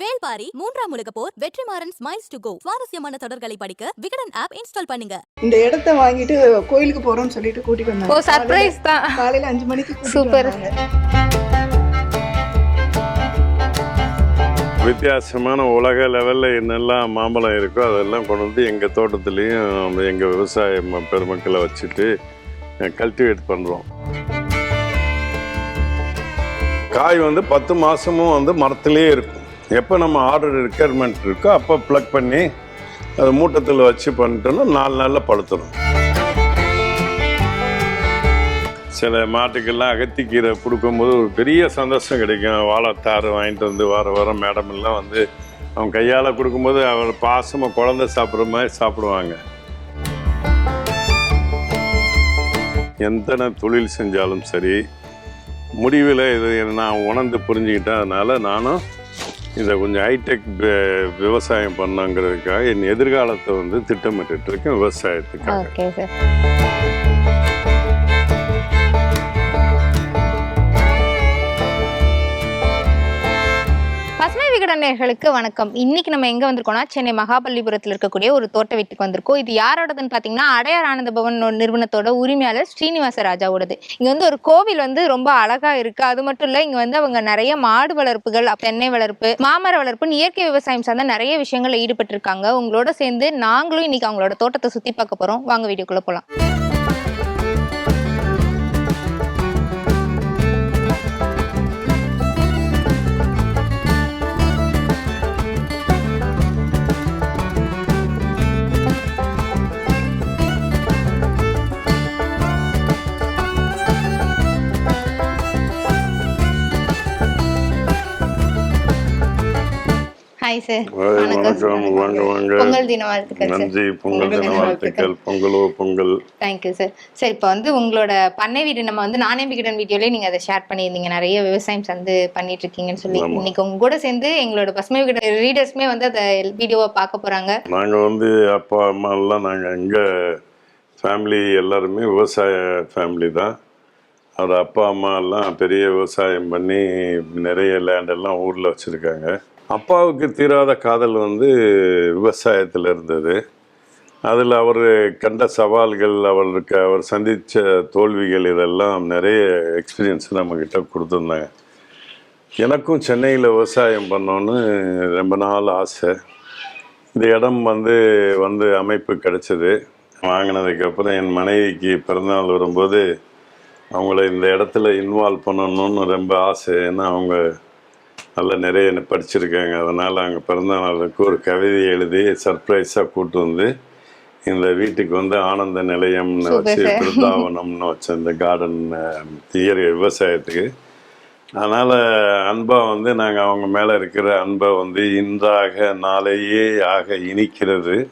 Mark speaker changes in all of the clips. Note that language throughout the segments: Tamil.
Speaker 1: வேல்பாரி மூன்றாம் உலக போர் வெற்றிமாறன் ஸ்மைல்ஸ் டு கோ சுவாரஸ்யமான தொடர்களை படிக்க விகடன் ஆப் இன்ஸ்டால் பண்ணுங்க.
Speaker 2: இந்த இடத்த வாங்கிட்டு கோயிலுக்கு போறோம்னு சொல்லிட்டு கூட்டிட்டு
Speaker 3: ஓ
Speaker 2: வந்தாங்க
Speaker 3: சர்ப்ரைஸ் தான்.
Speaker 2: காலையில அஞ்சு மணிக்கு கூட்டிட்டு
Speaker 3: Super.
Speaker 2: வந்தாங்க.
Speaker 4: வித்தியாசமான உலக லெவலில் என்னெல்லாம் மாம்பழம் இருக்கோ அதெல்லாம் கொண்டு வந்து எங்கள் தோட்டத்துலேயும் எங்கள் விவசாய பெருமக்களை வச்சுட்டு கல்டிவேட் பண்ணுறோம் காய் வந்து பத்து மாதமும் வந்து மரத்துலேயே இருக்கும். எப்போ நம்ம ஆர்டர் ரெக்குயர்மெண்ட் இருக்கோ அப்போ ப்ளக் பண்ணி அதை மூட்டத்தில் வச்சு பண்ணிட்டோம்னா நாலு நாளில் பழுத்துடும் சில மாட்டுக்கெல்லாம் அகத்திக்கீரை கொடுக்கும்போது ஒரு பெரிய சந்தோஷம் கிடைக்கும். வாழைத்தாறு வாங்கிட்டு வந்து வார வாரம் மேடம் எல்லாம் வந்து அவங்க கையால் கொடுக்கும்போது அவர் பாசமாக குழந்த சாப்பிட்ற மாதிரி சாப்பிடுவாங்க. எந்த தொழில் செஞ்சாலும் சரி முடிவில் இது நான் உணர்ந்து புரிஞ்சுக்கிட்டேன் அதனால் நானும் இதை கொஞ்சம் ஹைடெக் விவசாயம் பண்ணுங்கிறதுக்காக என் எதிர்காலத்தை வந்து திட்டமிட்டு இருக்கேன் விவசாயத்துக்காக.
Speaker 3: நேர்களுக்கு வணக்கம். இன்னைக்கு நம்ம எங்க வந்திருக்கோம்னா சென்னை மகாபலிபுரத்தில் இருக்கக்கூடிய ஒரு தோட்ட வீட்டுக்கு வந்திருக்கோம். இது யாரோடதுன்னு பாத்தீங்கன்னா அடையார் ஆனந்த பவன் நிறுவனத்தோட உரிமையாளர் ஸ்ரீனிவாச ராஜாவோடது. இங்க வந்து ஒரு கோவில் வந்து ரொம்ப அழகா இருக்கு. அது மட்டும் இல்ல இங்க வந்து அவங்க நிறைய மாடு வளர்ப்புகள் தென்னை வளர்ப்பு மாமர வளர்ப்புன்னு இயற்கை விவசாயம் சார்ந்த நிறைய விஷயங்கள்ல ஈடுபட்டு இருக்காங்க உங்களோட சேர்ந்து நாங்களும் இன்னைக்கு அவங்களோட தோட்டத்தை சுத்தி பார்க்க போறோம். வாங்க வீடியோக்குள்ள போலாம். Hi sir.
Speaker 4: வணக்கம் வாங்க வாங்க
Speaker 3: பொங்கல் தின வாழ்த்துக்கள்
Speaker 4: நன்றி. பொங்கல் தின வாழ்த்துக்கள். பொங்கலோ பொங்கல்.
Speaker 3: தேங்க்யூ சார் சார் இப்போ வந்து உங்களோட பண்ணை வீடு நம்ம வந்து நானே விகடன் வீடியோலேயே நீங்கள் அதை ஷேர் பண்ணியிருந்தீங்க. நிறைய விவசாயம் சார்ந்து பண்ணிட்டு இருக்கீங்கன்னு சொல்லி. இன்னைக்கு உங்க கூட சேர்ந்து எங்களோட பசுமை விகடன் ரீடர்ஸ்மே வந்து அதை வீடியோவை பார்க்க போறாங்க.
Speaker 4: நாங்கள் வந்து அப்பா அம்மா எல்லாம் நாங்கள் எங்கள் ஃபேமிலி எல்லாருமே விவசாய ஃபேமிலி தான். அவர் அப்பா அம்மா எல்லாம் பெரிய விவசாயம் பண்ணி நிறைய லேண்ட் எல்லாம் ஊரில் வச்சுருக்காங்க. அப்பாவுக்கு தீராத காதல் வந்து விவசாயத்தில் இருந்தது. அதில் அவர் கண்ட சவால்கள் அவருக்கு அவர் சந்தித்த தோல்விகள் இதெல்லாம் நிறைய எக்ஸ்பீரியன்ஸ் நம்மக்கிட்ட கொடுத்துருந்தாங்க. எனக்கும் சென்னையில் விவசாயம் பண்ணோன்னு ரொம்ப நாள் ஆசை. இந்த இடம் வந்து வந்து அமைப்பு கிடச்சிது. வாங்கினதுக்கப்புறம் என் மனைவிக்கு பிறந்தநாள் வரும்போது அவங்கள இந்த இடத்துல இன்வால்வ் பண்ணணும்னு ரொம்ப ஆசை. ஏன்னா அவங்க நல்லா நிறைய படிச்சிருக்காங்க. அதனால் அவங்க பிறந்தநாளுக்கு ஒரு கவிதை எழுதி சர்ப்ரைஸாக கூட்டு வந்து இந்த வீட்டுக்கு வந்து ஆனந்த நிலையம்னு வச்சு. பிருந்தாவனம்னு வச்ச இந்த கார்டன் இயற்கை விவசாயத்துக்கு. அதனால் அன்பாக வந்து நாங்கள் அவங்க மேலே இருக்கிற அன்பை வந்து இன்றாக நாளையே ஆக இனிக்கிறது.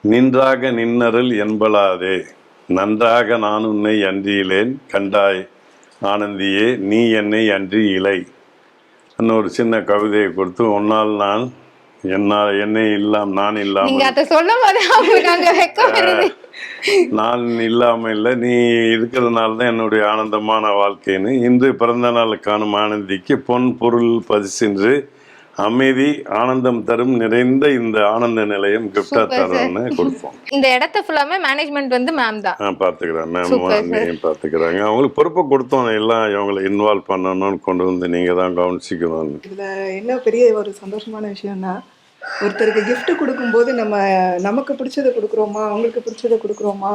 Speaker 4: நின்றாக நின்னருள் என்பலாதே. நன்றாக நான் உன்னை அன்றியிலேன். கண்டாய் ஆனந்தியே நீ என்னை அன்றி இலை ஒரு சின்ன கவிதையை கொடுத்து உன்னால் நான் என்னால் என்னை இல்லாம் நான் இல்லாமல் நான் இல்லாமல் இல்லை. நீ இருக்கிறதுனால தான் என்னுடைய ஆனந்தமான வாழ்க்கைன்னு இன்று பிறந்த நாள் காணும் ஆனந்திக்கு பொன் பொருள் பரிசென்று அமைதி ஆனந்தம் தரும் நிறைந்த இந்த ஆனந்த நிலையம் கிஃப்டா. தரோன்னு கொடுப்போம்.
Speaker 3: இந்த இடத்த ஃபுல்லாமே மேனேஜ்மெண்ட் வந்து மேம் தான்.
Speaker 4: ஆ பார்த்துக்கிறேன் மேம். அண்ணியும் பார்த்துக்கிறாங்க. அவங்களுக்கு பொறுப்பை கொடுத்தோம். எல்லாம் இவங்களை இன்வால்வ் பண்ணணும்னு கொண்டு வந்து நீங்கள் தான் கவனிச்சிக்கணும்னு
Speaker 2: இதுல என்ன பெரிய ஒரு சந்தோஷமான விஷயம்னா ஒருத்தருக்கு gift கொடுக்கும்போது நம்ம நமக்கு பிடிச்சதை கொடுக்குறோமா? அவங்களுக்கு பிடிச்சதை கொடுக்குறோமா?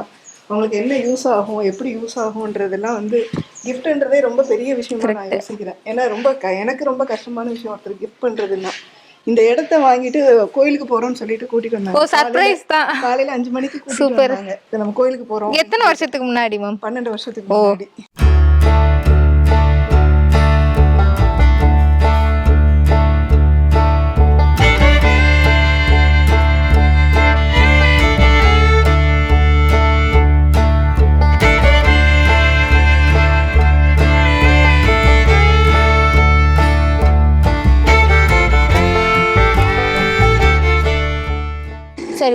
Speaker 2: அவங்களுக்கு என்ன யூஸ் ஆகும் எப்படி யூஸ் ஆகும்ன்றதெல்லாம் வந்து கிஃப்ட்ன்றதே ரொம்ப பெரிய விஷயமா நான் யோசிக்கிறேன். ஏன்னா ரொம்ப க எனக்கு ரொம்ப கஷ்டமான விஷயம் ஒருத்தர் கிஃப்ட் பண்றதுன்னா. இந்த இடத்த வாங்கிட்டு கோயிலுக்கு போறோம்னு சொல்லிட்டு கூட்டிட்டு வந்தாங்க.
Speaker 3: சர்ப்ரைஸ் தான்.
Speaker 2: காலையில- அஞ்சு மணிக்கு கூட்டிட்டு. வந்தாங்க. நம்ம கோயிலுக்கு போறோம்.
Speaker 3: எத்தனை வருஷத்துக்கு முன்னாடி மேம்
Speaker 2: பன்னெண்டு வருஷத்துக்கு. முன்னாடி.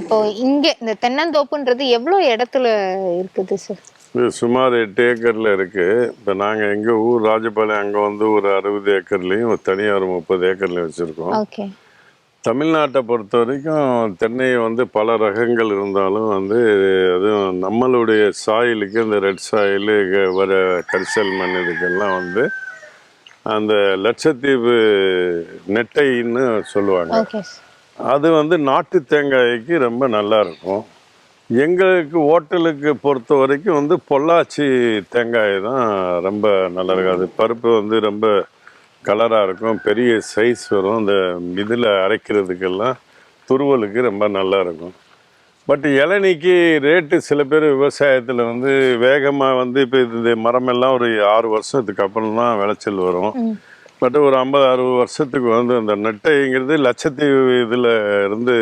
Speaker 3: இப்போ இங்க இந்த தென்னந்தோப்புன்றது எவ்வளவு இடத்துல இருக்குது சார்
Speaker 4: இது சுமார் எட்டு ஏக்கரில் இருக்குது இப்போ நாங்கள் எங்கள் ஊர் ராஜபாளையம் அங்கே வந்து ஒரு அறுபது ஏக்கர்லேயும் ஒரு தனியாக ஒரு முப்பது ஏக்கர்லையும் வச்சுருக்கோம்.
Speaker 3: ஓகே.
Speaker 4: தமிழ்நாட்டை பொறுத்த வரைக்கும் தென்னை வந்து பல ரகங்கள் இருந்தாலும் வந்து அதுவும் நம்மளுடைய சாயிலுக்கு இந்த ரெட் சாயில் வர கரிசல் மண் இதுக்கெல்லாம் வந்து அந்த லட்சத்தீவு நெட்டைன்னு சொல்லுவாங்க. அது வந்து நாட்டு தேங்காய்க்கு ரொம்ப நல்லா இருக்கும் எங்களுக்கு ஹோட்டலுக்கு பொறுத்த வரைக்கும் வந்து பொள்ளாச்சி தேங்காய் தான் ரொம்ப நல்லா இருக்கும் அது பருப்பு வந்து ரொம்ப கலராக இருக்கும். பெரிய சைஸ் வரும். இந்த இதில் அரைக்கிறதுக்கெல்லாம் துருவலுக்கு ரொம்ப நல்லா இருக்கும் பட் இளநிக்கு ரேட்டு சில பேர் விவசாயத்தில் வந்து வேகமாக வந்து இப்போ இந்த மரமெல்லாம் ஒரு ஆறு வருஷத்துக்கு அப்புறம் தான் விளைச்சல் வரும். பட் ஒரு ஐம்பது அறுபது வருஷத்துக்கு வந்து அந்த நெட்டைங்கிறது லட்சத்தீவு இதில் இருந்து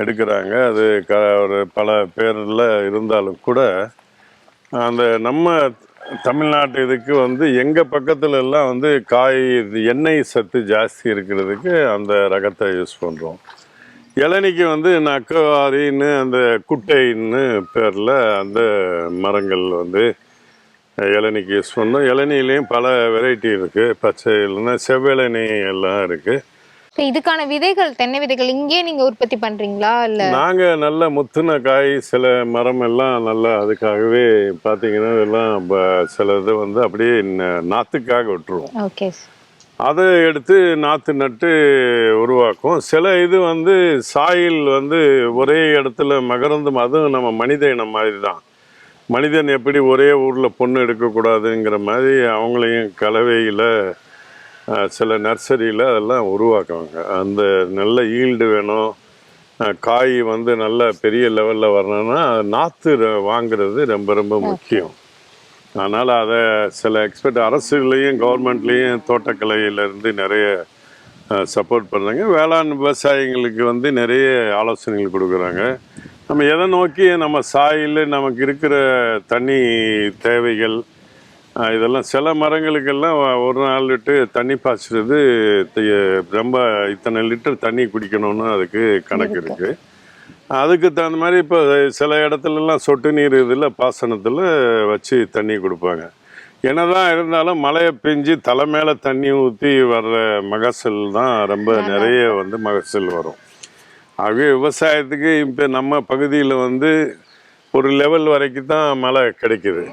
Speaker 4: எடுக்கிறாங்க. அது க ஒரு பல பேரில் இருந்தாலும் கூட அந்த நம்ம தமிழ்நாட்டு இதுக்கு வந்து எங்கள் பக்கத்துல எல்லாம் வந்து காய் இது எண்ணெய் சத்து ஜாஸ்தி இருக்கிறதுக்கு அந்த ரகத்தை யூஸ் பண்ணுறோம் இளநிக்கு வந்து நக்கவாரின்னு அந்த குட்டைன்னு பேரில் அந்த மரங்கள் வந்து இளநிக்கு யூஸ் பண்ணோம் இளநிலையும் பல வெரைட்டி இருக்குது பச்சை இல்லைன்னா செவ்விளநி எல்லாம் இருக்குது
Speaker 3: இப்போ இதுக்கான விதைகள் தென்னை விதைகள் இங்கேயே நீங்க உற்பத்தி பண்றீங்களா? இல்ல?
Speaker 4: நாங்கள் நல்ல முத்துன காய் சில மரம் எல்லாம் நல்லா அதுக்காகவே பார்த்தீங்கன்னா இதெல்லாம் சில இது வந்து அப்படியே நாற்றுக்காக விட்டுருவோம்.
Speaker 3: ஓகே
Speaker 4: அதை எடுத்து நாற்று நட்டு உருவாக்கும். சில இது வந்து சாயில் வந்து ஒரே இடத்துல மகரந்தம் அதுவும் நம்ம மனித இனம் மாதிரி தான் மனிதன் எப்படி ஒரே ஊரில் பொண்ணு எடுக்கக்கூடாதுங்கிற மாதிரி அவங்களையும் கலவையில் சில நர்சரியில் அதெல்லாம் உருவாக்குவாங்க. அந்த நல்ல ஈல்டு வேணும். காய் வந்து நல்ல பெரிய லெவலில் வரணும்னா நாற்று வாங்குறது ரொம்ப ரொம்ப முக்கியம். அதனால் அதை சில எக்ஸ்பர்ட் அரசுகளையும் கவர்மெண்ட்லேயும் தோட்டக்கலையிலேருந்து நிறைய சப்போர்ட் பண்ணுறாங்க வேளாண் விவசாயிங்களுக்கு வந்து நிறைய ஆலோசனைகள் கொடுக்குறாங்க. நம்ம எதை நோக்கி நம்ம சாயில் நமக்கு இருக்கிற தண்ணி தேவைகள் இதெல்லாம் சில மரங்களுக்கெல்லாம் ஒரு நாள் விட்டு தண்ணி பாய்ச்சுறது ரொம்ப இத்தனை லிட்டர் தண்ணி குடிக்கணும்னு அதுக்கு கணக்கு இருக்குது அதுக்கு தகுந்த மாதிரி இப்போ சில இடத்துலலாம் சொட்டு நீர் இதில் பாசனத்தில் வச்சு தண்ணி கொடுப்பாங்க. என்னதான் இருந்தாலும் மழையை பெஞ்சு தலை மேலே தண்ணி ஊற்றி வர்ற மகசூல் தான் ரொம்ப நிறைய வந்து மகசூல் வரும். ஆகவே விவசாயத்துக்கு இப்போ நம்ம பகுதியில் வந்து ஒரு லெவல் வரைக்கும் தான் மழை கிடைக்குது.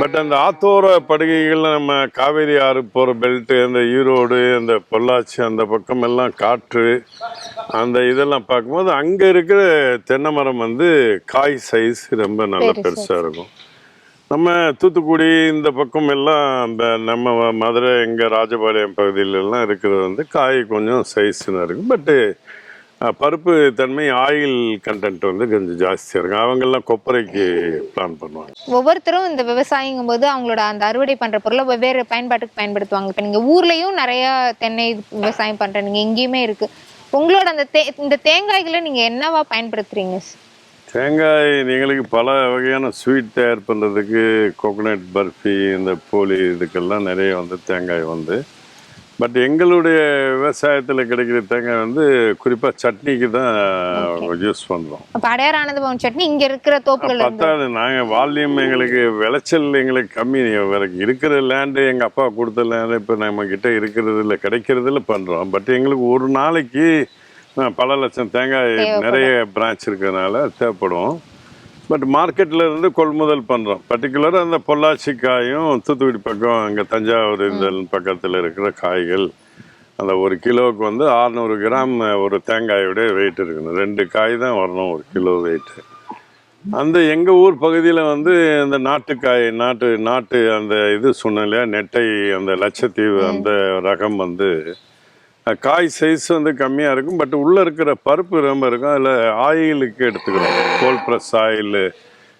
Speaker 4: பட் அந்த ஆத்தோர படுகைகளில் நம்ம காவேரி ஆறு போகிற பெல்ட்டு அந்த ஈரோடு அந்த பொள்ளாச்சி அந்த பக்கம் எல்லாம் காற்று அந்த இதெல்லாம் பார்க்கும்போது அங்கே இருக்கிற தென்னை மரம் வந்து காய் சைஸ் ரொம்ப நல்ல
Speaker 3: பெருசா
Speaker 4: பெருசாக இருக்கும். நம்ம தூத்துக்குடி இந்த பக்கம் எல்லாம் இந்த நம்ம மதுரை எங்கள் ராஜபாளையம் பகுதியில எல்லாம் இருக்கிறது வந்து காய் கொஞ்சம் சைஸ்னு இருக்கும் பட்டு பருப்பு தன்மை ஆயில் கண்டென்ட் வந்து கொஞ்சம் ஜாஸ்தியாக இருக்கும் அவங்கெல்லாம் கொப்பரைக்கு பிளான் பண்ணுவாங்க.
Speaker 3: ஒவ்வொருத்தரும் இந்த விவசாயிங்கும் போது அவங்களோட அந்த அறுவடை பண்ற பொருளை வெவ்வேறு பயன்பாட்டுக்கு பயன்படுத்துவாங்க. இப்போ நீங்க ஊர்லயும் நிறைய தென்னை விவசாயம் பண்ற நீங்க எங்கேயுமே இருக்கு. உங்களோட அந்த தே இந்த தேங்காய்களை நீங்க என்னவா பயன்படுத்துறீங்க?
Speaker 4: தேங்காய் எங்களுக்கு பல வகையான ஸ்வீட் தயார் பண்ணுறதுக்கு கோகோனட் பர்ஃபி இந்த போலி இதுக்கெல்லாம் நிறைய வந்து தேங்காய் வந்து பட் எங்களுடைய விவசாயத்தில் கிடைக்கிற தேங்காய் வந்து குறிப்பாக சட்னிக்கு தான் யூஸ் பண்ணுறோம்
Speaker 3: ஆனந்த பவன் சட்னி இங்க இருக்கிற தோப்புகள்ல இருந்து.
Speaker 4: பத்தாது நாங்கள் வால்யூம் எங்களுக்கு விளைச்சல் எங்களுக்கு கம்மி. எனக்கு இருக்கிற லேண்டு எங்கள் அப்பா கொடுத்த லேண்டு இப்போ நம்ம கிட்ட இருக்கிறதுல கிடைக்கிறதுல பண்ணுறோம் பட் எங்களுக்கு ஒரு நாளைக்கு பல லட்சம் தேங்காய். நிறைய பிரான்ச் இருக்கிறதுனால தேவைப்படும். பட் மார்க்கெட்ல இருந்து கொள்முதல் பண்ணுறோம் பர்டிகுலராக அந்த பொள்ளாச்சி காயும் தூத்துக்குடி பக்கம் அங்கே தஞ்சாவூர் இந்த பக்கத்தில் இருக்கிற காய்கள். அந்த ஒரு கிலோவுக்கு வந்து 600 கிராம் ஒரு தேங்காயோட வெயிட் இருக்கணும். ரெண்டு காய் தான் வரணும் ஒரு கிலோ வெயிட்டு அந்த எங்கள் ஊர் பகுதியில் வந்து அந்த நாட்டுக்காய் நாட்டு நாட்டு அந்த இது இல்லையா? நெட்டை அந்த லட்சத்தீவு அந்த ரகம் வந்து காய் சைஸ் வந்து கம்மியாக இருக்கும். பட் உள்ளே இருக்கிற பருப்பு ரொம்ப இருக்கும். அதில் ஆயிலுக்கு எடுத்துக்கிறோம். கோல் ப்ரெஸ் ஆயில்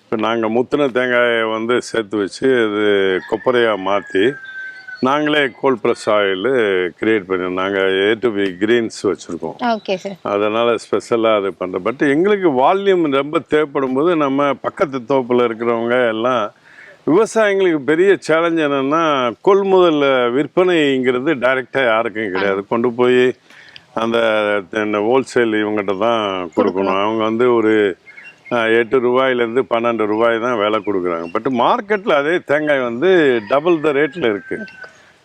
Speaker 4: இப்போ நாங்கள் முத்தின தேங்காயை வந்து சேர்த்து வச்சு அது கொப்பரையாக மாற்றி நாங்களே கோல் ப்ரெஸ் ஆயில் கிரியேட் பண்ணி நாங்கள் ஏ டு பி கிரீன்ஸ் வச்சுருக்கோம். அதனால் ஸ்பெஷலாக அது பண்ணுறோம் பட் எங்களுக்கு வால்யூம் ரொம்ப தேவைப்படும் போது நம்ம பக்கத்து தோப்பில் இருக்கிறவங்க எல்லாம் விவசாயிங்களுக்கு பெரிய சேலஞ்ச் என்னென்னா கொள்முதல் விற்பனைங்கிறது டைரெக்டாக யாருக்கும் கிடையாது. கொண்டு போய் அந்த ஹோல்சேல் இவங்ககிட்ட தான் கொடுக்கணும். அவங்க வந்து ஒரு எட்டு ரூபாயிலேருந்து பன்னெண்டு ரூபாய் தான் விலை கொடுக்குறாங்க. பட் மார்க்கெட்டில் அதே தேங்காய் வந்து டபுள் த ரேட்டில் இருக்குது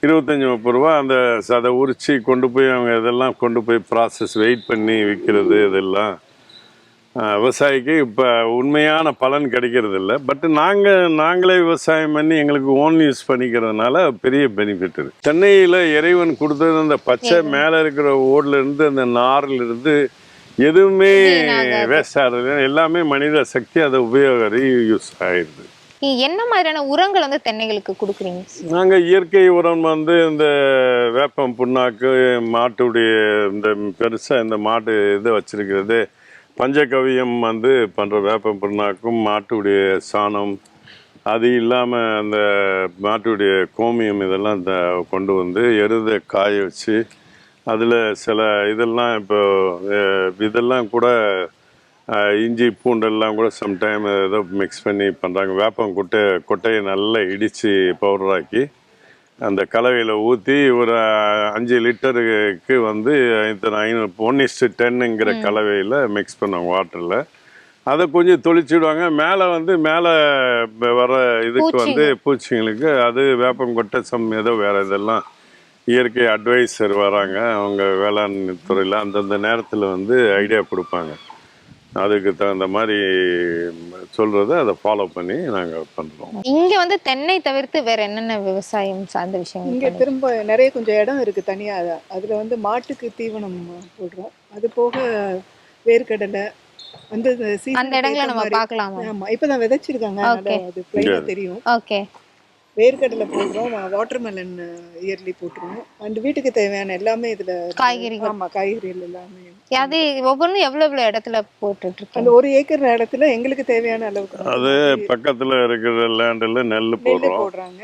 Speaker 4: இருபத்தஞ்சி முப்பது ரூபா அந்த அதை உரிச்சு கொண்டு போய் அவங்க இதெல்லாம் கொண்டு போய் ப்ராசஸ் வெயிட் பண்ணி விற்கிறது இதெல்லாம். விவசாயிக்கு இப்போ உண்மையான பலன் கிடைக்கிறது இல்லை பட் நாங்கள் நாங்களே விவசாயம் பண்ணி எங்களுக்கு ஓன் யூஸ் பண்ணிக்கிறதுனால பெரிய பெனிஃபிட் இருக்கு சென்னையில் இறைவன் கொடுத்தது அந்த பச்சை மேலே இருக்கிற ஓடுல இருந்து அந்த நார்ல இருந்து எதுவுமே. வேஸ்ட் ஆகிறது எல்லாமே மனித சக்தி அதை உபயோக ரீயூஸ் ஆயிடுது.
Speaker 3: நீங்க என்ன மாதிரியான உரங்கள் வந்து தென்னைகளுக்கு கொடுக்குறீங்க?
Speaker 4: நாங்கள் இயற்கை உரம் வந்து இந்த வேப்பம் புண்ணாக்கு மாட்டுடைய இந்த பெருசாக இந்த மாட்டு இது வச்சிருக்கிறது. பஞ்சகவியம் வந்து பண்ணுற வேப்பம் புண்ணாக்கும் மாட்டுடைய சாணம் அது இல்லாமல் அந்த மாட்டுடைய கோமியம் இதெல்லாம் த கொண்டு வந்து எருதை காய வச்சு அதில் சில இதெல்லாம் இப்போ இதெல்லாம் கூட இஞ்சி பூண்டெல்லாம் கூட சம்டைம் ஏதோ மிக்ஸ் பண்ணி பண்ணுறாங்க வேப்பம் கொட்டை கொட்டையை நல்லா இடித்து பவுடராக்கி அந்த கலவையில் ஊற்றி ஒரு அஞ்சு லிட்டருக்கு வந்து இத்தனை ஐநூறு ஒன் இஸ்டு டென்னுங்கிற கலவையில் மிக்ஸ் பண்ணுவாங்க வாட்டரில் அதை கொஞ்சம் தொளிச்சிடுவாங்க. மேலே வந்து மேலே வர இதுக்கு வந்து பூச்சிங்களுக்கு அது வேப்பங்கொட்டை சம் ஏதோ வேறு இதெல்லாம் இயற்கை அட்வைசர் வராங்க. அவங்க வேளாண் துறையில் அந்தந்த நேரத்தில் வந்து ஐடியா கொடுப்பாங்க. அதுக்கு தகுந்த மாதிரி சொல்கிறத அதை ஃபாலோ பண்ணி நாங்கள் பண்ணுறோம்
Speaker 3: இங்க வந்து தென்னை தவிர்த்து வேற என்னென்ன விவசாயம் சார்ந்த விஷயங்கள்
Speaker 2: இங்கே திரும்ப நிறைய கொஞ்சம் இடம் இருக்குது தனியாக அதில் வந்து மாட்டுக்கு தீவனம் போடுறோம். அது போக வேர்க்கடலை வந்து
Speaker 3: அந்த இடங்களை நம்ம பார்க்கலாமா?
Speaker 2: ஆமா இப்பதான் விதைச்சிருக்காங்க. அது தெரியும்.
Speaker 3: ஓகே
Speaker 2: வேர்க்கடலை போடுறோம் வாட்டர்மெலன் இயர்லி போட்டுருவோம். அண்ட் வீட்டுக்கு தேவையான எல்லாமே இதுல.
Speaker 3: காய்கறிகள்.
Speaker 2: ஆமா காய்கறிகள் எல்லாமே.
Speaker 3: அது ஒவ்வொன்றும் எவ்வளவு எவ்வளவு இடத்துல போட்டுட்டு
Speaker 2: அந்த ஒரு ஏக்கர் இடத்துல எங்களுக்கு தேவையான அளவுக்கு
Speaker 4: அது பக்கத்தில் இருக்கிற லேண்டில் நெல் போடுறோம்.
Speaker 2: போடுறாங்க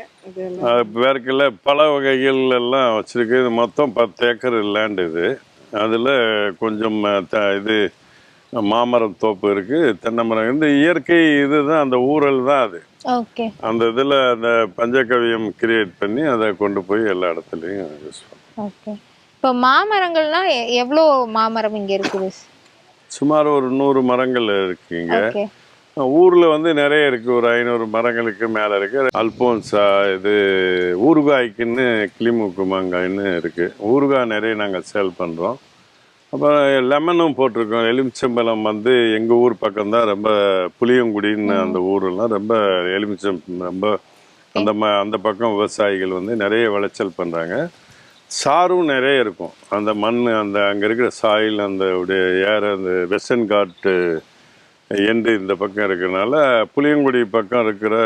Speaker 4: வேர்க்கல பல வகைகள் எல்லாம் வச்சிருக்கு. இது மொத்தம் பத்து ஏக்கர் லேண்ட் இது. அதில் கொஞ்சம் இது மாமரம் தோப்பு இருக்குது தென்னை மரம் இந்த இயற்கை இதுதான் அந்த ஊரல் தான் அது. அந்த இதில் அந்த பஞ்சகவியம் கிரியேட் பண்ணி அதை கொண்டு போய் எல்லா இடத்துலையும் யூஸ் பண்ணுறோம்
Speaker 3: ஓகே. இப்போ மாமரங்கள்னா எவ்வளோ மாமரம் இங்க இருக்குது?
Speaker 4: சுமார் ஒரு நூறு மரங்கள் இருக்குங்க ஊரில் வந்து நிறைய இருக்குது ஒரு ஐநூறு மரங்களுக்கு மேலே இருக்குது அல்போன்சா இது ஊறுகாய்க்குன்னு கிளிமுக்கு மாங்காய்ன்னு இருக்குது ஊறுகாய் நிறைய நாங்கள் சேல் பண்ணுறோம் அப்புறம் லெமனும் போட்டிருக்கோம். எலுமிச்சம்பழம் வந்து எங்கள் ஊர் பக்கம்தான். ரொம்ப புளியங்குடின்னு அந்த ஊரெல்லாம் ரொம்ப எலுமிச்சம் ரொம்ப அந்த ம. அந்த பக்கம் விவசாயிகள் வந்து நிறைய விளைச்சல் பண்ணுறாங்க சாரும் நிறைய இருக்கும். அந்த மண் அந்த அங்கே இருக்கிற சாயில் அந்த உடைய ஏர் அந்த வெஸ்டர்ன் காட்டு எண்டு இந்த பக்கம் இருக்கிறனால புளியங்குடி பக்கம் இருக்கிற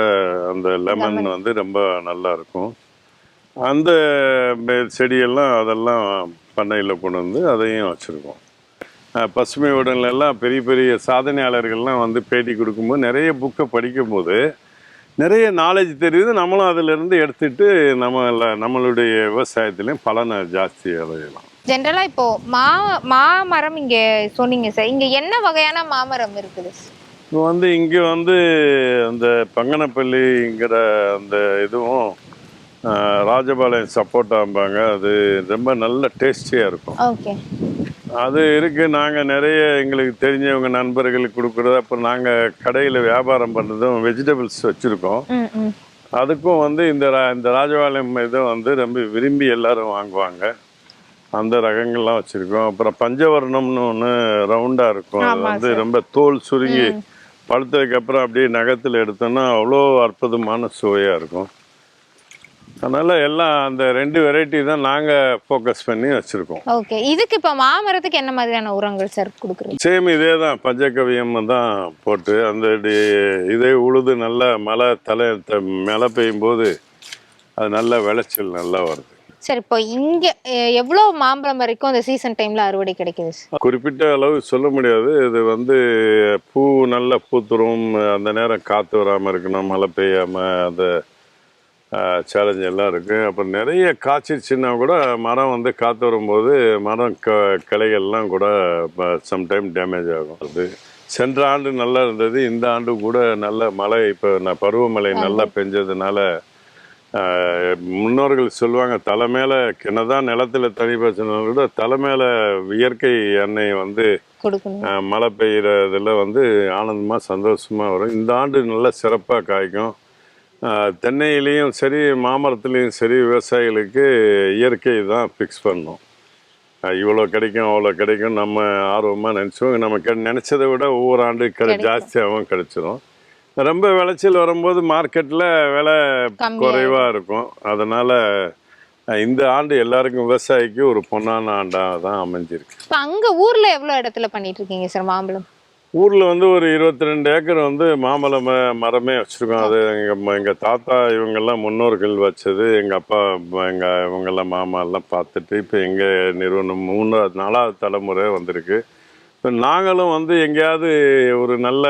Speaker 4: அந்த லெமன். வந்து ரொம்ப நல்லா இருக்கும். அந்த செடியெல்லாம் அதெல்லாம் பண்ணையில் கொண்டு வந்து அதையும் வச்சுருக்கோம். பசுமை உடல்ல எல்லாம் பெரிய பெரிய சாதனையாளர்கள்லாம் வந்து பேட்டி கொடுக்கும்போது நிறைய புக்கை படிக்கும்போது நிறைய நாலேஜ் தெரியுது. நம்மளும் அதிலிருந்து எடுத்துட்டு நம்ம நம்மளுடைய விவசாயத்துலேயும் பலனை ஜாஸ்தி அடையலாம்.
Speaker 3: ஜென்ரலா இப்போ மா மாமரம் இங்க சொன்னீங்க சார் இங்க என்ன வகையான மாமரம் இருக்குது?
Speaker 4: இப்போ வந்து இங்கே வந்து அந்த பங்கனப்பள்ளிங்கிற அந்த இதுவும் ராஜபாளையம் சப்போட்டாம்பாங்க அது ரொம்ப நல்ல டேஸ்டியாக இருக்கும். அது இருக்குது நாங்கள் நிறைய எங்களுக்கு தெரிஞ்சவங்க நண்பர்களுக்கு கொடுக்குறது. அப்புறம் நாங்கள் கடையில் வியாபாரம் பண்ணுறதும் வெஜிடபிள்ஸ் வச்சுருக்கோம். அதுக்கும் வந்து இந்த இந்த ராஜபாளையம் இதை வந்து ரொம்ப விரும்பி எல்லாரும் வாங்குவாங்க. அந்த ரகங்கள்லாம் வச்சுருக்கோம். அப்புறம் பஞ்சவர்ணம்னு ஒன்று ரவுண்டாக இருக்கும். அது வந்து ரொம்ப தோல் சுருங்கி பழுத்ததுக்கு அப்புறம் அப்படியே நகத்தில் எடுத்தோம்னா அவ்வளோ அற்புதமான சுவையாக இருக்கும். அதனால் எல்லாம் அந்த ரெண்டு வெரைட்டி தான் நாங்கள் ஃபோக்கஸ் பண்ணி வச்சுருக்கோம்.
Speaker 3: ஓகே இதுக்கு இப்போ மாமரத்துக்கு என்ன மாதிரியான உரங்கள் சார் கொடுக்குறீங்க?
Speaker 4: சேம் இதே தான் பஞ்சகவியம் தான் போட்டு அந்த இதே உழுது நல்லா மழை தலை மழை பெய்யும் போது அது நல்ல விளைச்சல் நல்லா வருது.
Speaker 3: சார் இப்போ இங்க எவ்வளோ மாம்பழம் வரைக்கும் அந்த சீசன் டைம்ல அறுவடை கிடைக்குது
Speaker 4: குறிப்பிட்ட அளவு சொல்ல முடியாது. இது வந்து பூ நல்ல பூத்துரும் அந்த நேரம் காற்று வராமல் இருக்கணும் மழை பெய்யாமல் அந்த சேலஞ்ச் எல்லாம் இருக்குது அப்புறம் நிறைய காய்ச்சிருச்சுன்னா கூட மரம் வந்து காற்று வரும்போது மரம் க கிளைகள்லாம் கூட சம்டைம் டேமேஜ் ஆகும். அது சென்ற ஆண்டு நல்லா இருந்தது. இந்த ஆண்டு கூட நல்ல மழை இப்போ நான் பருவமழை நல்லா பெஞ்சதுனால முன்னோர்கள் சொல்லுவாங்க தலை மேலே என்னதான் நிலத்துல தனி பிரச்சனை விட தலை மேலே இயற்கை எண்ணெய் வந்து மழை பெய்யறதுல வந்து ஆனந்தமாக சந்தோஷமாக வரும். இந்த ஆண்டு நல்லா சிறப்பாக காய்க்கும். தென்னையிலையும் சரி மாமரத்துலேயும் சரி விவசாயிகளுக்கு இயற்கை தான் ஃபிக்ஸ் பண்ணும். இவ்வளோ கிடைக்கும் அவ்வளோ கிடைக்கும் நம்ம ஆர்வமாக நினச்சோம். நம்ம கெ நினச்சதை விட ஒவ்வொரு ஆண்டு கிடை
Speaker 3: கிடைக்கும்.
Speaker 4: ஜாஸ்தியாகவும் கிடைச்சிரும். ரொம்ப விளைச்சல் வரும்போது மார்க்கெட்டில் விலை குறைவாக இருக்கும். அதனால் இந்த ஆண்டு எல்லாருக்கும் விவசாயிக்கு ஒரு பொன்னான ஆண்டாக தான் அமைஞ்சிருக்கு.
Speaker 3: இப்போ அங்க ஊர்ல எவ்வளவு இடத்துல பண்ணிட்டு இருக்கீங்க சார் மாம்பழம்?
Speaker 4: ஊரில் வந்து ஒரு இருபத்தி ரெண்டு ஏக்கர் வந்து மாமலை ம மரமே வச்சுருக்கோம். அது எங்கள் எங்கள் தாத்தா இவங்கெல்லாம் முன்னோர்கள் வச்சது. எங்கள் அப்பா எங்கள் இவங்கெல்லாம் மாமா எல்லாம் பார்த்துட்டு இப்போ எங்கள் நிறுவனம் மூணாவது நாலாவது தலைமுறை வந்திருக்கு. இப்போ நாங்களும் வந்து எங்கேயாவது ஒரு நல்ல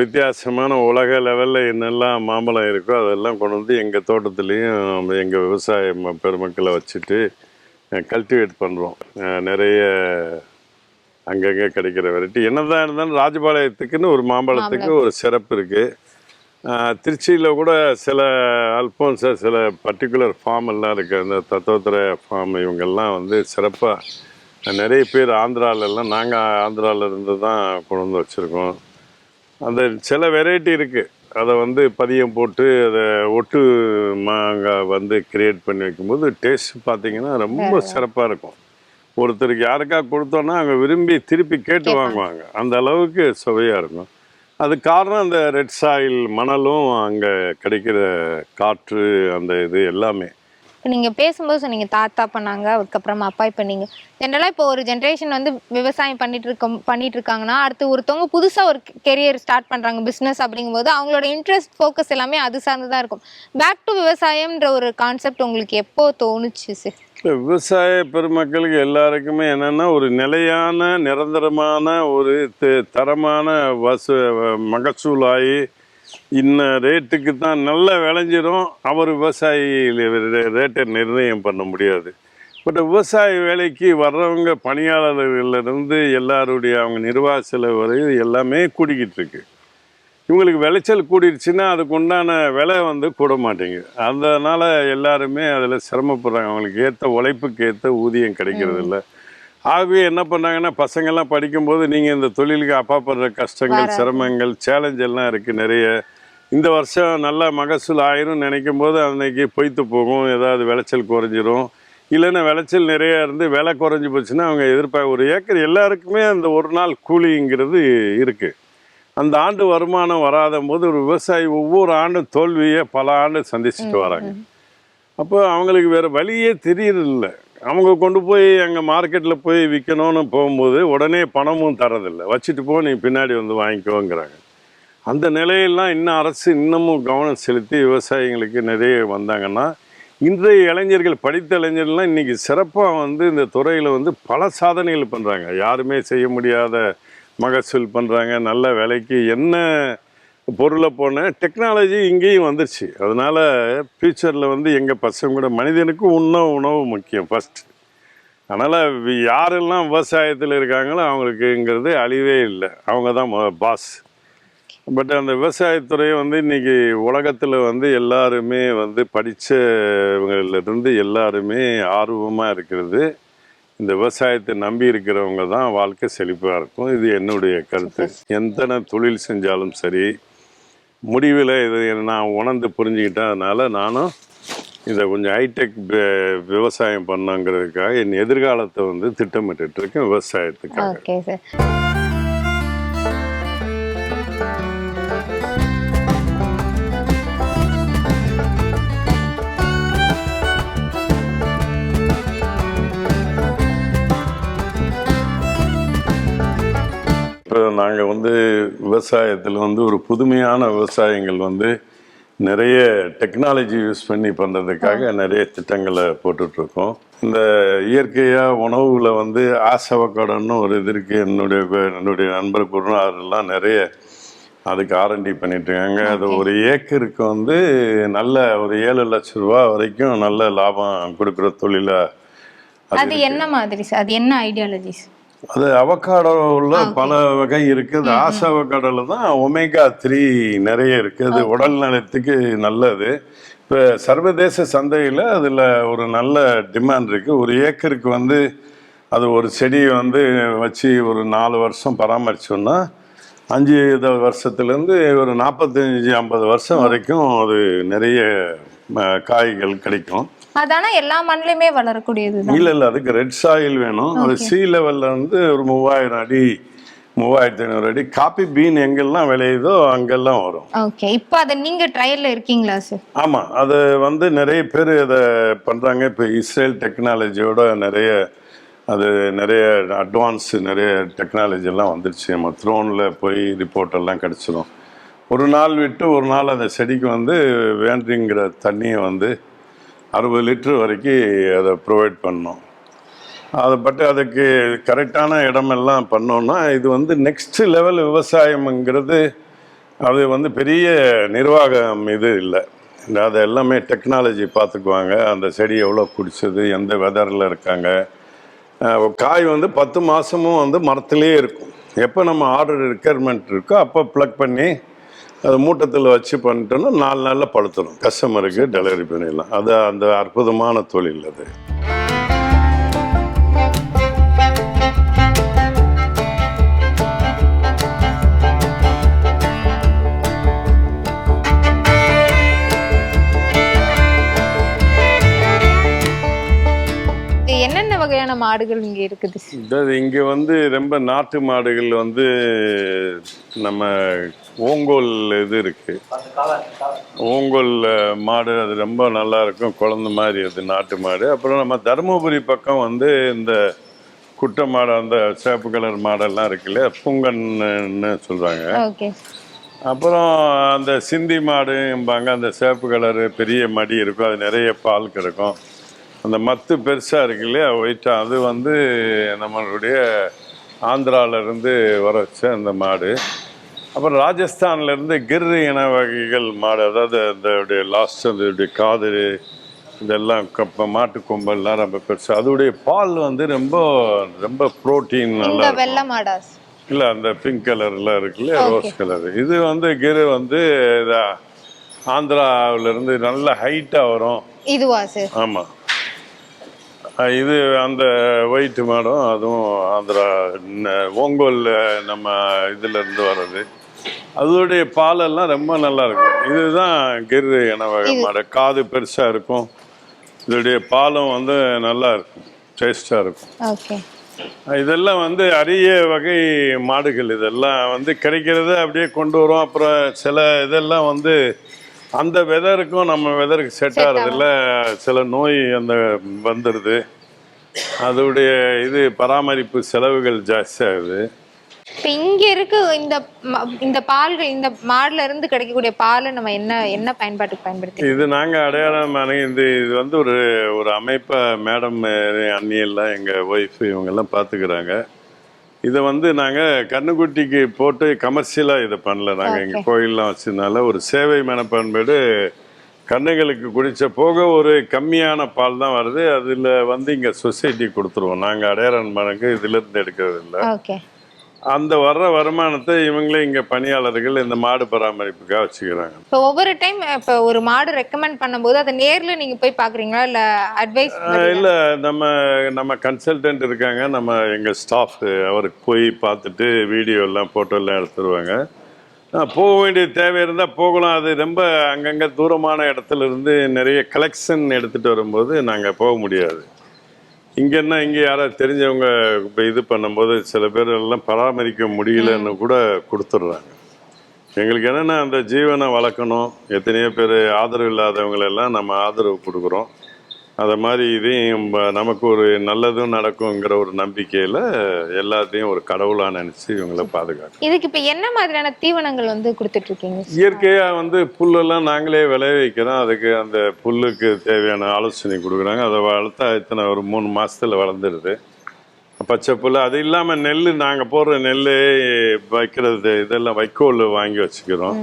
Speaker 4: வித்தியாசமான உலக லெவலில் என்னெல்லாம் மாம்பழம் இருக்கோ அதெல்லாம் கொண்டு வந்து எங்கள் தோட்டத்துலேயும் எங்கள் விவசாய பெருமக்களை வச்சுட்டு கல்டிவேட் பண்ணுறோம் நிறைய அங்கங்கே கிடைக்கிற வெரைட்டி. என்னதான் இருந்தாலும் ராஜபாளையத்துக்குன்னு ஒரு மாம்பழத்துக்கு ஒரு சிறப்பு இருக்குது திருச்சியில் கூட சில அல்போன்ஸா சில பர்டிகுலர் ஃபார்ம் எல்லாம் இருக்குது அந்த தத்தோத்திர ஃபார்ம் இவங்கெல்லாம் வந்து சிறப்பாக நிறைய பேர் ஆந்திராலெல்லாம் நாங்கள் ஆந்திரால இருந்து தான் கொண்டு வந்து வச்சுருக்கோம். அந்த சில வெரைட்டி இருக்குது அதை வந்து பதியம் போட்டு அதை ஒட்டு மாங்காய் வந்து கிரியேட் பண்ணி வைக்கும்போது டேஸ்ட் பார்த்தீங்கன்னா ரொம்ப சிறப்பாக இருக்கும். ஒருத்தருக்கு யாருக்கா கொடுத்தோன்னா அவங்க விரும்பி திருப்பி கேட்டு வாங்குவாங்க. அந்த அளவுக்கு சுவையாக இருக்கும். அது காரணம் அந்த ரெட் சாயில் மணலும் அங்கே கிடைக்கிற காற்று அந்த இது எல்லாமே.
Speaker 3: இப்போ நீங்கள் பேசும்போது சொன்னீங்க தாத்தா பண்ணாங்க அதுக்கப்புறமா அப்பா இப்போ நீங்கள் ஜென்ரலாக இப்போ ஒரு ஜென்ரேஷன் வந்து விவசாயம் பண்ணிட்டு இருக்க பண்ணிட்டு இருக்காங்கன்னா அடுத்து ஒருத்தவங்க புதுசாக ஒரு கெரியர் ஸ்டார்ட் பண்ணுறாங்க பிஸ்னஸ் அப்படிங்கும்போது அவங்களோட இன்ட்ரெஸ்ட் ஃபோக்கஸ் எல்லாமே அது சார்ந்து தான் இருக்கும். பேக் டு விவசாயம்ன்ற ஒரு கான்செப்ட் உங்களுக்கு எப்போ தோணுச்சு சார்
Speaker 4: இல்ல, விவசாய பெருமக்களுக்கு எல்லாருக்குமே என்னன்னா ஒரு நிலையான நிரந்தரமான ஒரு த- தரமான வசு மகசூலாகி இன்ன ரேட்டுக்கு தான் நல்லா விளைஞ்சிடும் அவர் விவசாயி ரேட்டை நிர்ணயம் பண்ண முடியாது. பட் விவசாய வேலைக்கு வர்றவங்க பணியாளர்களிலிருந்து எல்லாருடைய அவங்க நிர்வாக செலவு வரை எல்லாமே கூடிக்கிட்டு இருக்கு. இவங்களுக்கு விளைச்சல் கூடிடுச்சுன்னா அதுக்கு உண்டான விலை வந்து கூட மாட்டேங்குது. அதனால எல்லாருமே அதில் சிரமப்படுறாங்க. அவங்களுக்கு ஏற்ற உழைப்புக்கு ஏற்ற ஊதியம் கிடைக்கிறது இல்லை ஆகவே என்ன பண்ணாங்கன்னா பசங்கள்லாம் படிக்கும்போது நீங்கள் இந்த தொழிலுக்கு அப்பாப்படுற கஷ்டங்கள்
Speaker 3: வராது.
Speaker 4: சிரமங்கள் சேலஞ்ச் எல்லாம் இருக்குது நிறைய. இந்த வருஷம் நல்ல மகசூல் ஆயிரும் நினைக்கும் போது அன்னைக்கு பொய்த்து போகும் ஏதாவது விளைச்சல் குறைஞ்சிரும். இல்லைன்னா விளைச்சல் நிறைய இருந்து விலை குறைஞ்சி போச்சுன்னா அவங்க எதிர்பார்க்க ஒரு ஏக்கர் எல்லாருக்குமே அந்த ஒரு நாள் கூலிங்கிறது இருக்குது அந்த ஆண்டு வருமானம் வராத போது ஒரு விவசாயி ஒவ்வொரு ஆண்டும் தோல்வியை பல ஆண்டு சந்திச்சுட்டு வராங்க. அப்போ அவங்களுக்கு வேற வழியே தெரியறதில்ல. அவங்க கொண்டு போய் அங்கே மார்க்கெட்டில் போய் விற்கணும்னு போகும்போது உடனே பணமும் தரதில்லை. வச்சுட்டு போ நீ பின்னாடி வந்து வாங்கிக்கோங்கிறாங்க. அந்த நிலையெல்லாம் இன்னும் அரசு இன்னமும் கவனம் செலுத்தி விவசாயிங்களுக்கு நிறைய வந்தாங்கன்னா இன்றைய இளைஞர்கள் படித்த இளைஞர்கள்லாம் இன்றைக்கி சிறப்பாக வந்து இந்த துறையில் வந்து பல சாதனைகள் பண்ணுறாங்க யாருமே செய்ய முடியாத மகசூல் பண்ணுறாங்க நல்ல விலைக்கு என்ன பொருளை போன டெக்னாலஜி இங்கேயும் வந்துருச்சு. அதனால ஃப்யூச்சரில் வந்து எங்கள் பசங்க கூட மனிதனுக்கு உண்ண உணவு முக்கியம் ஃபர்ஸ்ட் அதனால் யாரெல்லாம் விவசாயத்தில் இருக்காங்களோ அவங்களுக்குங்கிறது அழிவே இல்லை. அவங்க தான் பாஸ் பட் அந்த விவசாயத்துறையை வந்து இன்னைக்கு உலகத்தில் வந்து எல்லாருமே வந்து படித்தவங்களிலிருந்து எல்லாருமே ஆர்வமாக இருக்கிறது இந்த விவசாயத்தை நம்பி இருக்கிறவங்க தான் வாழ்க்கை செழிப்பாக இருக்கும். இது என்னுடைய கருத்து. எத்தனை தொழில் செஞ்சாலும் சரி முடிவில் இது நான் உணர்ந்து புரிஞ்சுக்கிட்டதுனால நானும் இதை கொஞ்சம் ஹைடெக் விவசாயம் பண்ணுங்கிறதுக்காக என் எதிர்காலத்தை வந்து திட்டமிட்டு இருக்கேன் விவசாயத்துக்காக.
Speaker 3: ஓகே சார்
Speaker 4: நாங்கள் வந்து விவசாயத்தில் வந்து ஒரு புதுமையான விவசாயங்கள் வந்து நிறைய டெக்னாலஜி யூஸ் பண்ணி பண்ணுறதுக்காக நிறைய திட்டங்களை போட்டுட்ருக்கோம். இந்த இயற்கையாக உணவுல வந்து ஆசவக்கடன்னு ஒரு இது இருக்குது என்னுடைய என்னுடைய நண்பர் குருநாதர்லாம் நிறைய அதுக்கு ஆர்என்டி பண்ணிட்டு இருக்காங்க அது ஒரு ஏக்கருக்கு வந்து நல்ல ஒரு ஏழு லட்ச ரூபா வரைக்கும் நல்ல லாபம் கொடுக்குற தொழிலா
Speaker 3: அது என்ன மாதிரி சார் அது என்ன ஐடியாலஜிஸ்
Speaker 4: அது அவக்காடோவில் பல வகை இருக்கு. அது ஆசா அவக்காடோல தான் ஒமேகா த்ரீ நிறைய இருக்கு. அது உடல் நலத்துக்கு நல்லது. இப்போ சர்வதேச சந்தையில் அதில் ஒரு நல்ல டிமாண்ட் இருக்குது ஒரு ஏக்கருக்கு வந்து அது ஒரு செடியை வந்து வச்சு ஒரு நாலு வருஷம் பராமரிச்சோம்னா அஞ்சு வருஷத்துலேருந்து ஒரு நாற்பத்தஞ்சு ஐம்பது வருஷம் வரைக்கும் அது நிறைய காய்கள் கிடைக்கும்.
Speaker 3: அதானா எல்லா மண்ணிலுமே வளரக்கூடியது
Speaker 4: இல்லை இல்லை அதுக்கு ரெட் சாயில் வேணும். அது சி லெவலில் வந்து ஒரு மூவாயிரம் அடி மூவாயிரத்தி ஐநூறு அடி காப்பி பீன் எங்கெல்லாம் விளையுதோ அங்கெல்லாம் வரும்.
Speaker 3: ஓகே இப்போ அதை நீங்க ட்ரையல்ல இருக்கீங்களா சார்
Speaker 4: ஆமாம் அது வந்து நிறைய பேர் இதை பண்ணுறாங்க இப்போ இஸ்ரேல் டெக்னாலஜியோட நிறைய அது நிறைய அட்வான்ஸ் நிறைய டெக்னாலஜி எல்லாம் வந்துருச்சு. நம்ம த்ரோனில் போய் ரிப்போர்ட் எல்லாம் கிடச்சிரும். ஒரு நாள் விட்டு ஒரு நாள் அந்த செடிக்கு வந்து வேண்டுங்கிற தண்ணியை வந்து அறுபது லிட்ரு வரைக்கும் அதை ப்ரொவைட் பண்ணோம். அதை பட்டு அதுக்கு கரெக்டான இடமெல்லாம் பண்ணோன்னா இது வந்து நெக்ஸ்ட் லெவல் விவசாயம்ங்கிறது அது வந்து பெரிய நிர்வாகம் இது இல்லை. அது எல்லாமே டெக்னாலஜி பார்த்துக்குவாங்க. அந்த செடி எவ்வளோ குடிச்சது எந்த வெதரில் இருக்காங்க. காய் வந்து பத்து மாதமும் வந்து மரத்துலேயே இருக்கும். எப்போ நம்ம ஆர்டர் ரெக்குயர்மெண்ட் இருக்கோ அப்போ ப்ளக் பண்ணி அது மூட்டத்தில் வச்சு பண்ணிட்டோன்னா நாலு நாளில் படுத்துடும் கஸ்டமருக்கு டெலிவரி பண்ணிடலாம். அது அந்த அற்புதமான தொழில் அது.
Speaker 3: என்னென்ன வகையான மாடுகள் இங்க இருக்குது?
Speaker 4: இங்கே வந்து ரொம்ப நாட்டு மாடுகள் வந்து நம்ம ஓங்கோல் இது இருக்கு. ஓங்கோல் மாடு அது ரொம்ப நல்லா இருக்கும். குழந்த மாதிரி அது நாட்டு மாடு. அப்புறம் நம்ம தருமபுரி பக்கம் வந்து இந்த குட்டை மாடு அந்த சேப்பு கலர் மாடெல்லாம் இருக்குல்ல புங்கன்னு சொல்கிறாங்க அப்புறம் அந்த சிந்தி மாடும்பாங்க. அந்த சேப்பு கலரு பெரிய மடி இருக்கும். அது நிறைய பால் கிடக்கும் அந்த மத்து பெருசாக இருக்கு இல்லையா? ஒயிட்டா அது வந்து நம்மளுடைய ஆந்திரால இருந்து வர வச்ச அந்த மாடு. அப்புறம் ராஜஸ்தான்ல இருந்து கிர் இன வகைகள் மாடு அதாவது அந்த லாஸ்ட் அந்த காது இதெல்லாம் கப்ப மாட்டு கொம்பெல்லாம் ரொம்ப பெருசு அதோடைய பால் வந்து ரொம்ப ரொம்ப புரோட்டீன் நல்லா
Speaker 3: வெள்ளை மாடா?
Speaker 4: இல்லை அந்த பிங்க் கலர்ல இருக்குல்ல ரோஸ் கலர் இது வந்து கிரு வந்து இது ஆந்திராவுல இருந்து நல்ல ஹைட்டாக வரும்.
Speaker 3: இதுவா சார்
Speaker 4: ஆமாம் இது அந்த ஒயிட் மாடும் அதுவும் ஆந்திரா ஓங்கோல் நம்ம இதுல இருந்து வர்றது. அதோடைய பாலெல்லாம் ரொம்ப நல்லா இருக்கும் இதுதான் கிரு இன வகை மாடு காது பெருசா இருக்கும். இதோடைய பாலும் வந்து நல்லா இருக்கும். டேஸ்டாக இருக்கும். இதெல்லாம் வந்து அரிய வகை மாடுகள். இதெல்லாம் வந்து கிடைக்கிறத அப்படியே கொண்டு வரோம். அப்புறம் சில இதெல்லாம் வந்து அந்த வெதருக்கும் நம்ம வெதருக்கு செட் ஆகிறதில்ல. சில நோய் அந்த வந்துடுது அதோடைய இது பராமரிப்பு செலவுகள் ஜாஸ்தியாகுது
Speaker 3: இப்போ இங்க இருக்கு இந்த இந்த பால்கள் இந்த மாடுல இருந்து கிடைக்கக்கூடிய பாலை நம்ம என்ன என்ன பயன்பாட்டுக்கு பயன்படுத்தி
Speaker 4: இது நாங்கள் அடையாளம் அணிந்து இது வந்து ஒரு ஒரு அமைப்பை மேடம் அண்ணியெல்லாம் எங்கள் ஒய்ஃப் இவங்கெல்லாம் பார்த்துக்கிறாங்க இதை வந்து நாங்கள் கண்ணுக்குட்டிக்கு போட்டு கமர்ஷியலாக இதை பண்ணல. நாங்கள் எங்கள் கோயிலெலாம் வச்சதுனால ஒரு சேவை மனப்பண்பேடு கண்ணுங்களுக்கு குடித்த போக ஒரு கம்மியான பால் தான் வருது. அதில் வந்து இங்கே சொசைட்டி கொடுத்துருவோம். நாங்கள் அடையாளம் மனக்கு இதிலிருந்து எடுக்கிறது இல்லை
Speaker 3: ஓகே
Speaker 4: அந்த வர்ற வருமானத்தை இவங்களே இங்கே பணியாளர்கள் இந்த மாடு பராமரிப்புக்காக வச்சுக்கிறாங்க.
Speaker 3: இப்போ ஒவ்வொரு டைம் இப்போ ஒரு மாடு ரெக்கமெண்ட் பண்ணும்போது அதை நேர்ல நீங்க போய் பாக்குறீங்களா? இல்ல அட்வைஸ்
Speaker 4: இல்லை நம்ம நம்ம கன்சல்டன்ட் இருக்காங்க. நம்ம எங்கள் ஸ்டாஃப் அவருக்கு போய் பார்த்துட்டு வீடியோ எல்லாம் ஃபோட்டோ எல்லாம் எடுத்துருவாங்க. போக வேண்டிய தேவை இருந்தால் போகலாம். அது ரொம்ப அங்கங்கே தூரமான இடத்துல இருந்து நிறைய கலெக்ஷன் எடுத்துகிட்டு வரும்போது நாங்கள் போக முடியாது. இங்கன்னா இங்கே யாராவது தெரிஞ்சவங்க இப்போ இது பண்ணும்போது சில பேர் எல்லாம் பராமரிக்க முடியலன்னு கூட கொடுத்துட்றாங்க. எங்களுக்கு என்னென்னா அந்த ஜீவனை வளர்க்கணும். எத்தனையோ பேர் ஆதரவு இல்லாதவங்களெல்லாம் நம்ம ஆதரவு கொடுக்குறோம். அதை மாதிரி இதையும் நமக்கு ஒரு நல்லதும் நடக்குங்கிற ஒரு நம்பிக்கையில் எல்லாத்தையும் ஒரு கடவுளாக நினச்சி இவங்களை பாதுகாக்கணும்.
Speaker 3: இதுக்கு இப்போ என்ன மாதிரியான தீவனங்கள் வந்து கொடுத்துட்டு இருக்கீங்க
Speaker 4: இயற்கையாக வந்து புல்லெல்லாம் நாங்களே விளைய வைக்கிறோம். அதுக்கு அந்த புல்லுக்கு தேவையான ஆலோசனை கொடுக்குறாங்க. அதை வளர்த்தா இத்தனை ஒரு மூணு மாசத்துல வளர்ந்துடுது. பச்சை புல் அது இல்லாமல் நெல் நாங்கள் போடுற நெல் வைக்கிறது இதெல்லாம் வைக்கோல் வாங்கி வச்சுக்கிறோம்.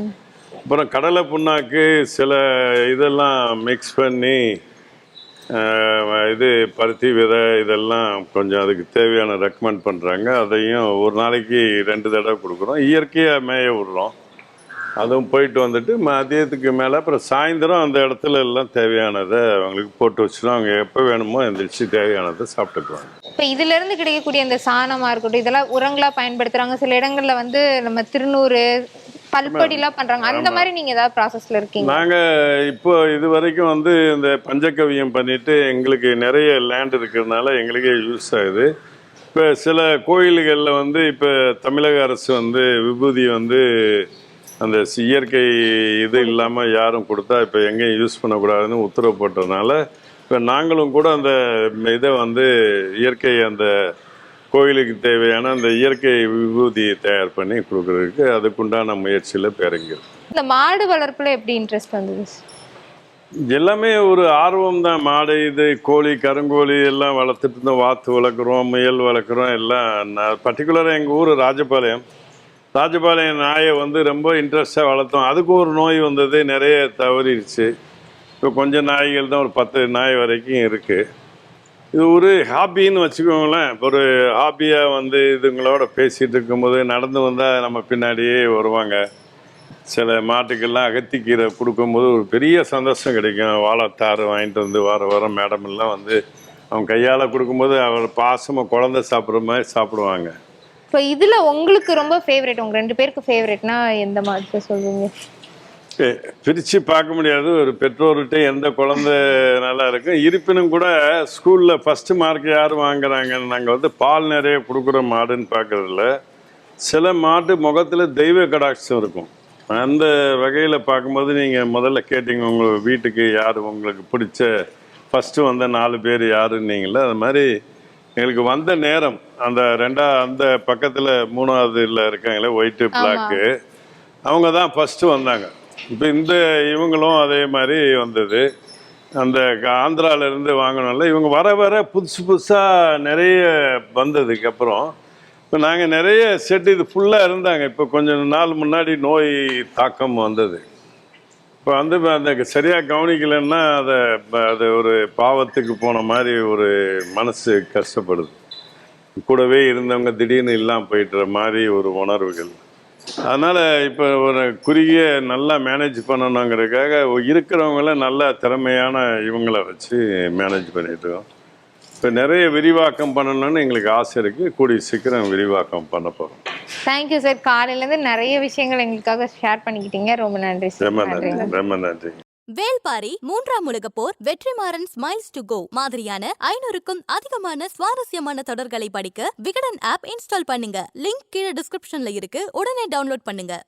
Speaker 4: அப்புறம் கடலை புண்ணாக்கு சில இதெல்லாம் மிக்ஸ் பண்ணி இது பருத்தி விதை இதெல்லாம் கொஞ்சம் அதுக்கு தேவையான ரெக்கமெண்ட் பண்ணுறாங்க அதையும் ஒரு நாளைக்கு ரெண்டு தடவை கொடுக்குறோம். இயற்கையாக மேய விடுறோம். அதுவும் போயிட்டு வந்துட்டு மதியத்துக்கு மேலே அப்புறம் சாயந்தரம் அந்த இடத்துல எல்லாம் தேவையானதை அவங்களுக்கு போட்டு வச்சுடும் அவங்க எப்போ வேணுமோ எந்திரிச்சு தேவையானதை சாப்பிட்டுக்குவாங்க.
Speaker 3: இப்போ இதுலேருந்து கிடைக்கக்கூடிய இந்த சாணமாக இருக்கட்டும் இதெல்லாம் உரங்களாக பயன்படுத்துகிறாங்க சில இடங்களில் வந்து நம்ம திருநூறு பல்பொடிலாம் பண்றாங்க. அந்த மாதிரி நீங்க ஏதாவது ப்ராசஸ்ல இருக்கீங்க
Speaker 4: நாங்கள் இப்போ இது வரைக்கும் வந்து இந்த பஞ்சகவியம் பண்ணிட்டு எங்களுக்கு நிறைய லேண்ட் இருக்கிறதுனால எங்களுக்கே யூஸ் ஆகுது. இப்போ சில கோயில்களில் வந்து இப்போ தமிழக அரசு வந்து விபூதி வந்து அந்த இயற்கை இது இல்லாமல் யாரும் கொடுத்தா இப்போ எங்கேயும் யூஸ் பண்ணக்கூடாதுன்னு உத்தரவு போட்டதுனால இப்போ நாங்களும் கூட அந்த இதை வந்து இயற்கை அந்த கோயிலுக்கு தேவையான அந்த இயற்கை விபூதியை தயார் பண்ணி கொடுக்குறதுக்கு அதுக்குண்டான முயற்சியில் பேரங்கிருக்கோம்
Speaker 3: இந்த மாடு வளர்ப்புல எப்படி இன்ட்ரெஸ்ட் வந்தது?
Speaker 4: எல்லாமே ஒரு ஆர்வம் தான். மாடு இது கோழி கருங்கோழி எல்லாம் வளர்த்துட்டு இருந்தோம். வாத்து வளர்க்குறோம் முயல் வளர்க்குறோம் எல்லாம். பர்டிகுலராக எங்கள் ஊர் ராஜபாளையம். ராஜபாளையம் நாயை வந்து ரொம்ப இன்ட்ரெஸ்டாக வளர்த்தோம். அதுக்கு ஒரு நோய் வந்தது. நிறைய தவறிடுச்சு. இப்போ கொஞ்சம் நாய்கள் தான் ஒரு பத்து நாய் வரைக்கும் இருக்குது இது ஒரு ஹாபின்னு வச்சுக்கோங்களேன். ஒரு ஹாபியாக வந்து இதுங்களோட பேசிகிட்டு இருக்கும்போது நடந்து வந்தால் நம்ம பின்னாடியே வருவாங்க. சில மாட்டுக்கெல்லாம் அகத்திக்கீரை கொடுக்கும்போது ஒரு பெரிய சந்தோஷம் கிடைக்கும். வாழைத்தாறு வாங்கிட்டு வந்து வார வாரம் மேடம் எல்லாம் வந்து அவங்க கையால் கொடுக்கும்போது அவர் பாசமாக குழந்தை சாப்பிட்ற மாதிரி சாப்பிடுவாங்க.
Speaker 3: இப்போ இதில் உங்களுக்கு ரொம்ப ஃபேவரட் உங்கள் ரெண்டு பேருக்கு ஃபேவரட்னா எந்த மாதிரி சொல்லுவீங்க
Speaker 4: பிரித்து பார்க்க முடியாது. ஒரு பெற்றோர்கிட்ட எந்த குழந்தை நல்லா இருக்கும் இருப்பினும் கூட ஸ்கூலில் ஃபஸ்ட்டு மார்க் யார் வாங்குறாங்க நாங்கள் வந்து பால் நிறைய கொடுக்குற மாடுன்னு பார்க்கறதில்ல. சில மாட்டு முகத்தில் தெய்வ கடாட்சம் இருக்கும். அந்த வகையில் பார்க்கும்போது நீங்கள் முதல்ல கேட்டீங்க உங்கள் வீட்டுக்கு யார் உங்களுக்கு பிடிச்ச ஃபஸ்ட்டு வந்த நாலு பேர் யாருன்னீங்களே அது மாதிரி எங்களுக்கு வந்த நேரம் அந்த ரெண்டா அந்த பக்கத்தில் மூணாவதுல இருக்காங்களே ஒயிட்டு பிளாக்கு அவங்க தான் ஃபஸ்ட்டு வந்தாங்க. இப்போ இந்த இவங்களும் அதே மாதிரி வந்தது. அந்த ஆந்திராவிலேருந்து வாங்கினோம்ல இவங்க வர வர புதுசு புதுசாக நிறைய வந்ததுக்கு அப்புறம் இப்போ நாங்கள் நிறைய செட் இது ஃபுல்லாக இருந்தாங்க. இப்போ கொஞ்சம் நாள் முன்னாடி நோய் தாக்கம் வந்தது. இப்போ வந்து அந்த சரியாக கவனிக்கலைன்னா அதை அது ஒரு பாவத்துக்கு போன மாதிரி ஒரு மனசு கஷ்டப்படுது. கூடவே இருந்தவங்க திடீர்னு இல்லாமல் போயிட்டுற மாதிரி ஒரு உணர்வுகள். அதனால் இப்போ ஒரு குறுகிய நல்லா மேனேஜ் பண்ணணுங்கிறதுக்காக இருக்கிறவங்கள நல்ல திறமையான இவங்களை வச்சு மேனேஜ் பண்ணிட்டு இருக்கோம். இப்போ நிறைய விரிவாக்கம் பண்ணணும்னு எங்களுக்கு ஆசை இருக்குது கூடிய சீக்கிரம் விரிவாக்கம் பண்ண போகிறோம்
Speaker 3: தேங்க்யூ சார் காலையில இருந்து நிறைய விஷயங்கள் எங்களுக்காக ஷேர் பண்ணிக்கிட்டீங்க. ரொம்ப நன்றி
Speaker 4: ரொம்ப நன்றி. ரொம்ப நன்றி.
Speaker 1: வேல்பாரி மூன்றாம் உலகப் போர் வெற்றிமாறன் ஸ்மைல்ஸ் டு கோ மாதிரியான ஐநூறுக்கும் அதிகமான சுவாரஸ்யமான தொடர்களை படிக்க விகடன் ஆப் இன்ஸ்டால் பண்ணுங்க. லிங்க் கீழே டிஸ்கிரிப்ஷன்ல இருக்கு. உடனே டவுன்லோட் பண்ணுங்க.